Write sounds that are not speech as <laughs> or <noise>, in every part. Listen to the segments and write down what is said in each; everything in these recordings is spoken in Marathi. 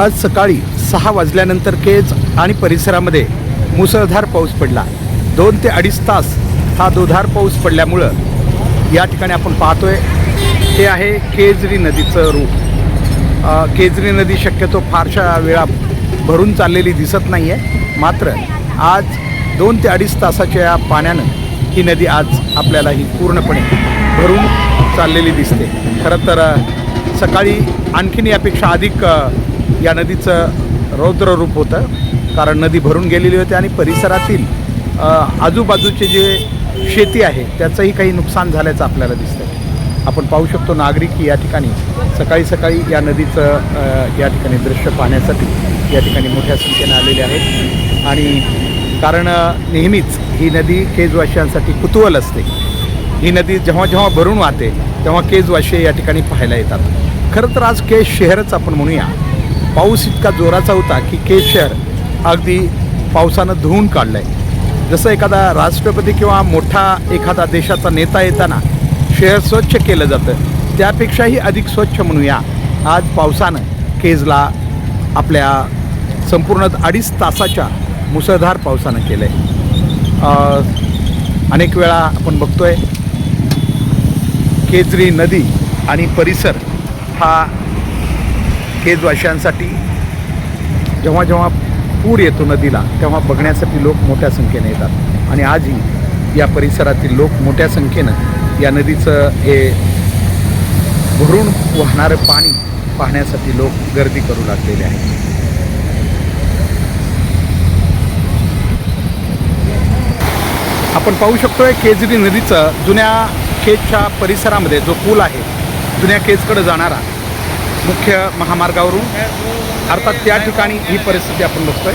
आज सकाळी सहा वाजल्यानंतर केज आणि परिसरामध्ये मुसळधार पाऊस पडला. दोन ते अडीच तास हा दुधार पाऊस पडल्यामुळं या ठिकाणी आपण पाहतोय हे आहे केजरी नदीचं रूप. केजरी नदी शक्यतो फारशा वेळा भरून चाललेली दिसत नाही आहे मात्र आज दोन ते अडीच तासाच्या या पाण्यानं ही नदी आज आपल्याला ही पूर्णपणे भरून चाललेली दिसते. खरं तर सकाळी आणखीन यापेक्षा अधिक या नदीचं रौद्र रूप होतं. कारण नदी भरून गेलेली होती आणि परिसरातील आजूबाजूचे जे शेती आहे त्याचंही काही नुकसान झाल्याचं आपल्याला दिसतं आपण पाहू शकतो नागरिक या ठिकाणी सकाळी सकाळी या नदीचं या ठिकाणी दृश्य पाहण्यासाठी या ठिकाणी मोठ्या संख्येनं आलेले आहेत. आणि कारण नेहमीच ही नदी केजवाशियांसाठी कुतूहल असते. ही नदी जेव्हा जेव्हा भरून वाहते तेव्हा केजवाशी या ठिकाणी पाहायला येतात. खरं तर आज केस शहरच आपण म्हणूया. पाऊस इतका जोराचा होता की केज शहर अगदी पावसानं धुवून काढलं आहे जसं एखादा राष्ट्रपती किंवा मोठा एखादा देशाचा नेता येताना शहर स्वच्छ केलं जातं त्यापेक्षाही अधिक स्वच्छ म्हणूया. आज पावसानं केजला आपल्या संपूर्ण अडीच तासाच्या मुसळधार पावसानं केलं आहे अनेक वेळा आपण बघतोय केजरी नदी आणि परिसर हा केजवाशांसाठी जेव्हा जेव्हा पूर येतो नदीला तेव्हा बघण्यासाठी लोक मोठ्या संख्येने येतात. आणि आजही या परिसरातील लोक मोठ्या संख्येनं या नदीचं हे भरून वाहणारं पाणी पाहण्यासाठी लोक गर्दी करू लागलेले आहेत. आपण पाहू शकतोय केजरी नदीचं जुन्या केजच्या परिसरामध्ये जो पूल आहे जुन्या केजकडे जाणारा मुख्य महामार्गावरून अर्थात त्या ठिकाणी ही परिस्थिती आपण बघतोय.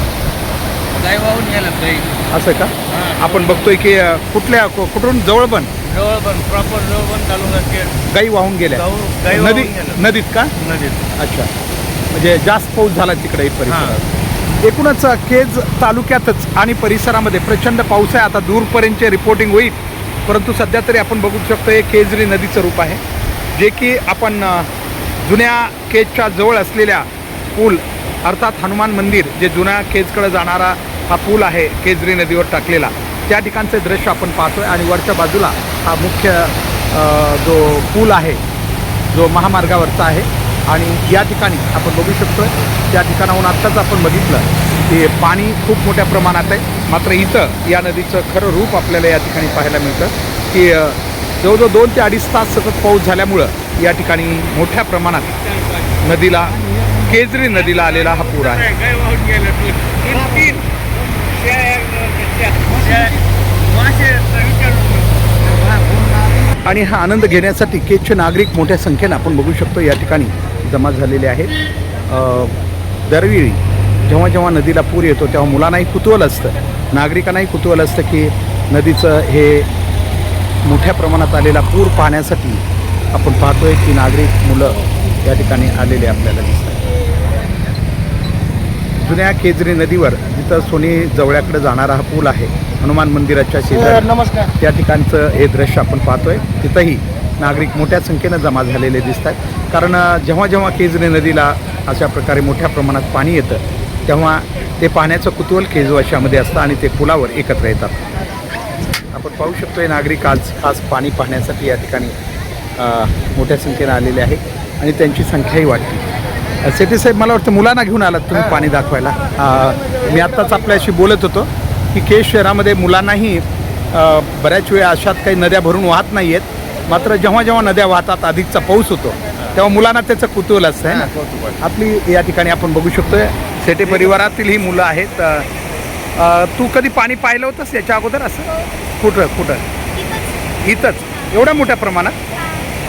असं का? आपण बघतोय की कुठल्या कुठून? जवळ पण? जवळ पण प्रॉपर तालुका केड गाई वाहून गेल्या. नदी. नदीत का? नदीत. अच्छा. म्हणजे जास्त पाऊस झाला तिकडे परिसरात. एकूणच केज तालुक्यातच आणि परिसरामध्ये प्रचंड पाऊस आहे. आता दूरपर्यंतचे रिपोर्टिंग होईल. परंतु सध्या तरी आपण बघू शकतो हे केजरी नदीचं रूप आहे. जे की आपण जुन्या केजच्या जवळ असलेल्या पूल अर्थात हनुमान मंदिर जे जुन्या केजकडे जाणारा हा पूल आहे केजरी नदीवर टाकलेला त्या ठिकाणचे दृश्य आपण पाहतोय आणि वरच्या बाजूला हा मुख्य जो पूल आहे जो महामार्गावरचा आहे आणि या ठिकाणी आपण बघू शकतो त्या ठिकाणाहून आत्ताच आपण बघितलं की पाणी खूप मोठ्या प्रमाणात आहे मात्र इथं या नदीचं खरं रूप आपल्याला या ठिकाणी पाहायला मिळतं की जवळजवळ दोन ते अडीच तास सतत पाऊस झाल्यामुळं या ठिकाणी मोठ्या प्रमाणात नदीला केजरी नदीला आलेला हा पूर आहे. आणि हा आनंद घेण्यासाठी केजचे नागरिक मोठ्या संख्येनं आपण बघू शकतो या ठिकाणी जमा झालेले आहेत. दरवेळी जेव्हा जेव्हा नदीला पूर येतो तेव्हा मुलांनाही कुतूहल असतं नागरिकांनाही कुतूहल असतं की नदीचं हे मोठ्या प्रमाणात आलेला पूर पाहण्यासाठी आपण पाहतोय की नागरिक मुलं या ठिकाणी आलेले आपल्याला दिसतात. जुन्या केजरी नदीवर जिथं सोनी जवळ्याकडे जाणारा हा पूल आहे हनुमान मंदिराच्या शेजारी नमस्कार. त्या ठिकाणचं हे दृश्य आपण पाहतोय. तिथंही नागरिक मोठ्या संख्येनं जमा झालेले दिसत आहेत कारण जेव्हा जेव्हा केजरी नदीला अशा प्रकारे मोठ्या प्रमाणात पाणी येतं तेव्हा ते पाहण्याचं कुतूहल केजवाशामध्ये असतं आणि ते पुलावर एकत्र येतात. आपण पाहू शकतो हे नागरिक आज खास पाणी पाहण्यासाठी या ठिकाणी मोठ्या संख्येनं आलेले आहेत आणि त्यांची संख्याही वाढली अ, सेठी साहेब मला वाटतं मुलांना घेऊन आलात तुम्ही पाणी दाखवायला. मी आत्ताच आपल्याशी बोलत होतो की केज शहरामध्ये मुलांनाही बऱ्याच वेळा अशात काही नद्या भरून वाहत नाही आहेत मात्र जेव्हा जेव्हा नद्या वाहतात अधिकचा पाऊस होतो तेव्हा मुलांना त्याचं कुतूहल असतं आहे ना? आपली या ठिकाणी आपण बघू शकतोय सेटे परिवारातील ही मुलं आहेत तू कधी पाणी पाहिलं होतंस याच्या अगोदर असं? कुठं कुठं? इथंच. एवढ्या मोठ्या प्रमाणात?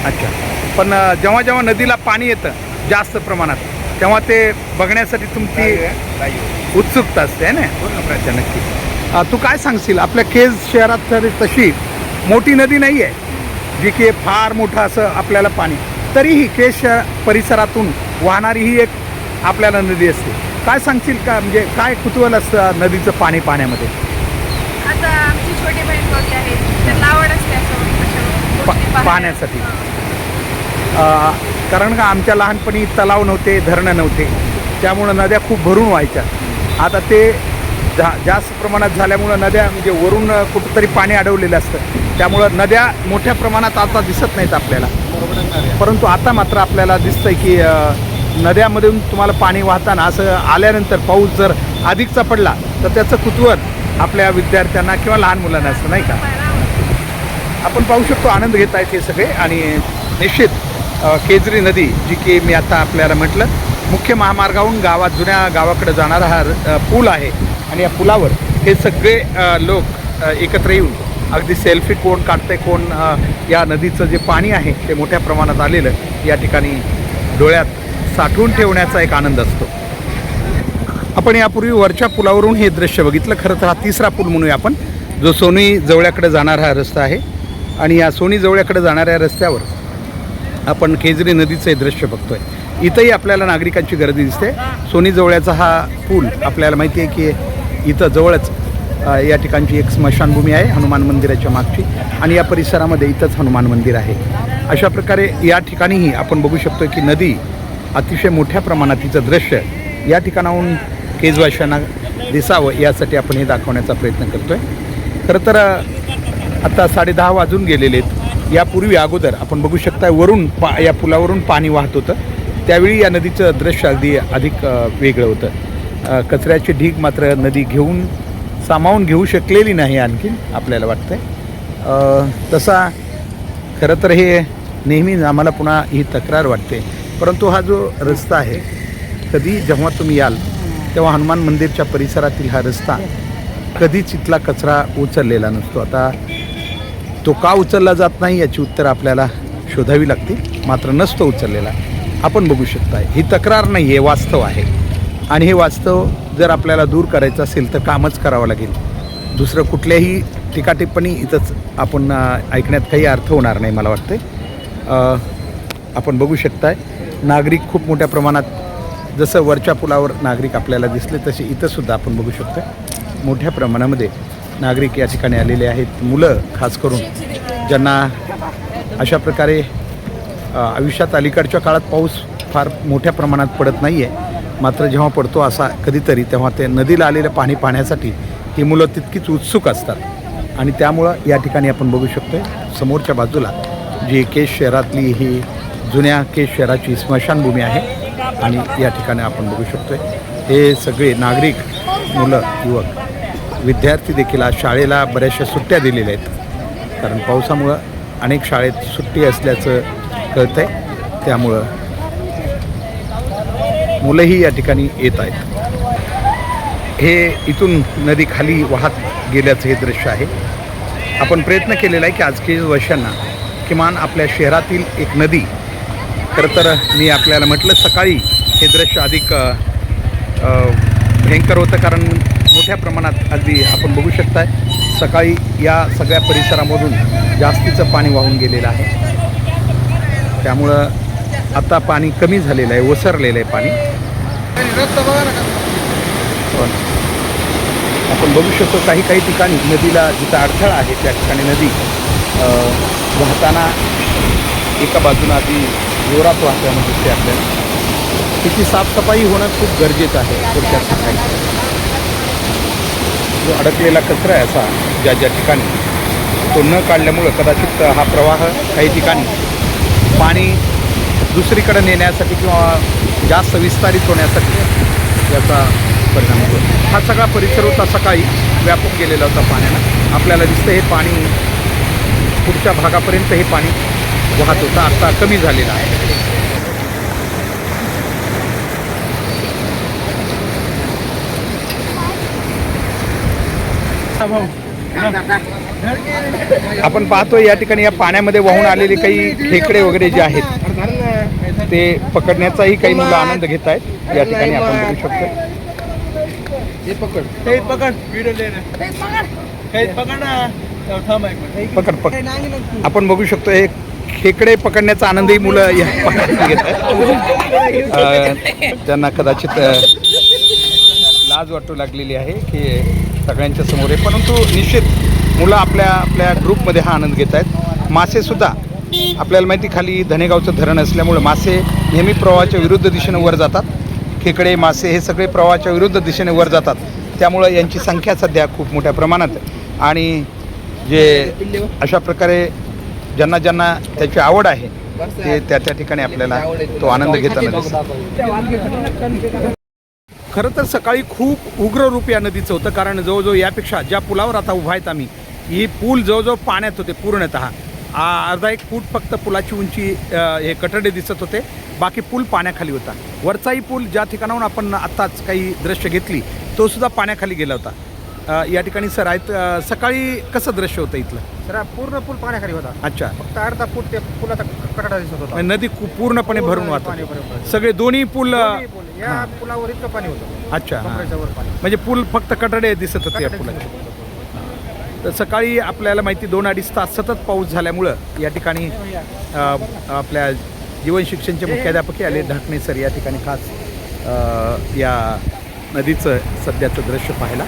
अच्छा. पण जेव्हा जेव्हा नदीला पाणी येतं जास्त प्रमाणात तेव्हा ते बघण्यासाठी तुमची उत्सुकता असते है ना? नक्की. तू काय सांगशील? आपल्या केज शहरात तर तशी मोठी नदी नाही आहे जी की फार मोठं असं आपल्याला पाणी. तरीही केज शहर परिसरातून वाहणारी ही एक आपल्याला नदी असते. काय सांगशील का? म्हणजे काय कुतूहल असतं नदीचं पाणी पाण्यामध्ये? आता आमची छोटी बहीण मोठी आहे. त्यांना आवड असते असं अशा गोष्टी पा- पाहण्यासाठी. अ, कारण का आमच्या लहानपणी तलाव नव्हते धरणं नव्हते. त्यामुळं नद्या खूप भरून व्हायच्या. आता ते जा जास्त प्रमाणात झाल्यामुळं नद्या म्हणजे वरून अ, कुठंतरी पाणी अडवलेलं असतं. त्यामुळं नद्या मोठ्या प्रमाणात आता दिसत नाहीत आपल्याला. परंतु आता मात्र आपल्याला दिसतंय की अ, नद्यामधून तुम्हाला पाणी वाहताना असं आल्यानंतर पाऊस जर अधिकचा पडला तर त्याचं कुतूहल आपल्या विद्यार्थ्यांना किंवा लहान मुलांना असतं नाही का? आपण पाहू शकतो आनंद घेत आहेत हे सगळे आणि निश्चित केजरी नदी जी की मी आता आपल्याला म्हटलं मुख्य महामार्गाहून गावात जुन्या गावाकडे जाणारा हा पूल आहे आणि या पुलावर हे सगळे लोक एकत्र येऊन अगदी सेल्फी कोण काढते कोण या नदीचं जे पाणी आहे ते मोठ्या प्रमाणात आलेलं या ठिकाणी डोळ्यात साठवून ठेवण्याचा एक आनंद असतो. आपण यापूर्वी वरच्या पुलावरून हे दृश्य बघितलं. खरं तर हा तिसरा पूल म्हणूया आपण. जो सोनी जवळ्याकडे जाणारा हा रस्ता आहे. आणि या सोनी जवळ्याकडे जाणाऱ्या रस्त्यावर आपण खेजरी नदीचं हे दृश्य बघतोय. इथंही आपल्याला नागरिकांची गर्दी दिसते. सोनी जवळ्याचा हा पूल आपल्याला माहिती आहे की इथं जवळच या ठिकाणची एक स्मशानभूमी आहे हनुमान मंदिराच्या मागची. आणि या परिसरामध्ये इथंच हनुमान मंदिर आहे. अशा प्रकारे या ठिकाणीही आपण बघू शकतो की नदी अतिशय मोठ्या प्रमाणात तिचं दृश्य या ठिकाणाहून केजवाशांना दिसावं यासाठी आपण हे दाखवण्याचा प्रयत्न करतोय. खरं तर आता साडेदहा वाजून गेलेले आहेत. यापूर्वी अगोदर आपण बघू शकता वरून पा या पुलावरून पाणी वाहत होतं. त्यावेळी या नदीचं दृश्य अगदी अधिक वेगळं होतं. कचऱ्याचे ढीग मात्र नदी घेऊन सामावून घेऊ शकलेली नाही आणखीन आपल्याला वाटतंय. तसा खरं तर हे नेहमी आम्हाला पुन्हा ही तक्रार वाटते. परंतु हा जो रस्ता आहे कधी जेव्हा तुम्ही याल तेव्हा हनुमान मंदिरच्या परिसरातील हा रस्ता कधीच इथला कचरा उचललेला नसतो. आता तो का उचलला जात नाही याची उत्तर आपल्याला शोधावी लागतील. मात्र नसतो उचललेला. आपण बघू शकता ही तक्रार नाही हे वास्तव आहे. आणि हे वास्तव जर आपल्याला दूर करायचं असेल तर कामच करावं लागेल. दुसरं कुठल्याही टिकाटिप्पणी इथंच आपण ऐकण्यात काही अर्थ होणार नाही मला वाटते आपण बघू शकताय. नागरिक खूप मोठ्या प्रमाणात जसं वरच्या पुलावर नागरिक आपल्याला दिसले तसे इथंसुद्धा आपण बघू शकतो मोठ्या प्रमाणामध्ये नागरिक या ठिकाणी आलेले आहेत. मुलं खास करून ज्यांना अशा प्रकारे आयुष्यात अलीकडच्या काळात पाऊस फार मोठ्या प्रमाणात पडत नाही आहे मात्र जेव्हा पडतो असा कधीतरी तेव्हा ते नदीला आलेलं पाणी पाहण्यासाठी ही मुलं तितकीच उत्सुक असतात. आणि त्यामुळं या ठिकाणी आपण बघू शकतो समोरच्या बाजूला जी केश शहरातली ही जुन्या केश शहराची स्मशानभूमी आहे आणि या ठिकाणी आपण बघू शकतो हे सगळे नागरिक मुलं युवक विद्यार्थी देखील आज शाळेला बऱ्याचशा सुट्ट्या दिलेल्या आहेत. कारण पावसामुळं अनेक शाळेत सुट्टी असल्याचं कळतं आहे त्यामुळं मुलंही या ठिकाणी येत आहेत. हे इथून नदी खाली वाहत गेल्याचं हे दृश्य आहे. आपण प्रयत्न केलेला आहे की आजच्या वर्षांना किमान आपल्या शहरातील एक नदी खरं तर मी आपल्याला म्हटलं सकाळी हे दृश्य अधिक भयंकर होतं कारण मोठ्या प्रमाणात अगदी आपण बघू शकताय सकाळी या सगळ्या परिसरामधून जास्तीचं पाणी वाहून गेलेलं आहे. त्यामुळं आता पाणी कमी झालेलं आहे ओसरलेलं आहे पाणी. आपण बघू शकतो काही काही ठिकाणी नदीला जिथं अडथळा आहे त्या ठिकाणी नदी वाहताना एका बाजूला आधी जोरात वाहताना दिसते आपल्याला तिची साफसफाई होणं खूप गरजेचं आहे पुढच्या ठिकाणी. जो अडकलेला कचरा आहे असा ज्या ज्या ठिकाणी तो न काढल्यामुळं कदाचित हा प्रवाह काही ठिकाणी पाणी दुसरीकडे नेण्यासाठी किंवा जास्त विस्तारित होण्यासाठी याचा परिणाम होतो. हा सगळा परिसर होता सकाळी व्यापून गेलेला होता पाण्यानं. आपल्याला दिसतं हे पाणी पुढच्या भागापर्यंत हे पाणी वाहत होतं आता कमी झालेलं आहे. आपण पाहतोय या ठिकाणी या पाण्यामध्ये वाहून आलेले काही खेकडे वगैरे जे आहेत ते पकडण्याचाही काही मुलं आनंद घेत आहेत. या ठिकाणी आपण बघू शकतो. हे पकड पकड. व्हिडिओ ले पकड ना. थांब एक मिनिट. पकड पकड. आपण बघू शकतो हे खेकडे पकडण्याचा आनंदही मुलं या पाण्यात घेत आहेत <laughs> अं, त्यांना कदाचित लाज वाटू लागलेली आहे की सगळ्यांच्या समोर आहे. परंतु निश्चित मुलं आपल्या आपल्या ग्रुपमध्ये हा आनंद घेत आहेत. मासेसुद्धा आपल्याला माहिती खाली धनेगावचं धरण असल्यामुळं मासे नेहमी प्रवाहाच्या विरुद्ध दिशेनं वर जातात. खेकडे मासे हे सगळे प्रवाहाच्या विरुद्ध दिशेने वर जातात. त्यामुळं यांची संख्या सध्या खूप मोठ्या प्रमाणात आणि जे अशा प्रकारे ज्यांना ज्यांना त्याची आवड आहे ते त्या त्या ठिकाणी आपल्याला तो आनंद घेताना दिसतो. खरं तर सकाळी खूप उग्र रूप या नदीचं होतं कारण जवळजवळ यापेक्षा ज्या पुलावर आता उभा आहेत आम्ही ही पूल जवळजवळ पाण्यात होते पूर्णतः. आ- अर्धा एक फूट फक्त पुलाची उंची हे कटडे दिसत होते बाकी पूल पाण्याखाली होता. वरचाही पूल ज्या ठिकाणाहून आपण आत्ताच काही दृश्य घेतली तो सुद्धा पाण्याखाली गेला होता. या ठिकाणी सर आहेत. सकाळी कसं दृश्य होतं इथलं? हा पूर्ण पूल पाण्याखाली होता. अच्छा. फक्त अर्धा फूट ते पुलाचा कटाडा दिसत होता. म्हणजे नदी खूप पूर्णपणे भरून वाहत. सगळे दोन्ही पूल पूल. या पुलावर इतकं पाणी होतं. अच्छा हां. कमरेच्या वर पाणी. म्हणजे पूल फक्त कटडे दिसत होते या पुलाचे. तर सकाळी आपल्याला माहिती दोन अडीच तास सतत पाऊस झाल्यामुळं या ठिकाणी अ, आपल्या जीवन शिक्षणचे मुख्याध्यापक आले. ढाकणे सर या ठिकाणी खास अ, या नदीचं सध्याचं दृश्य पाहायला.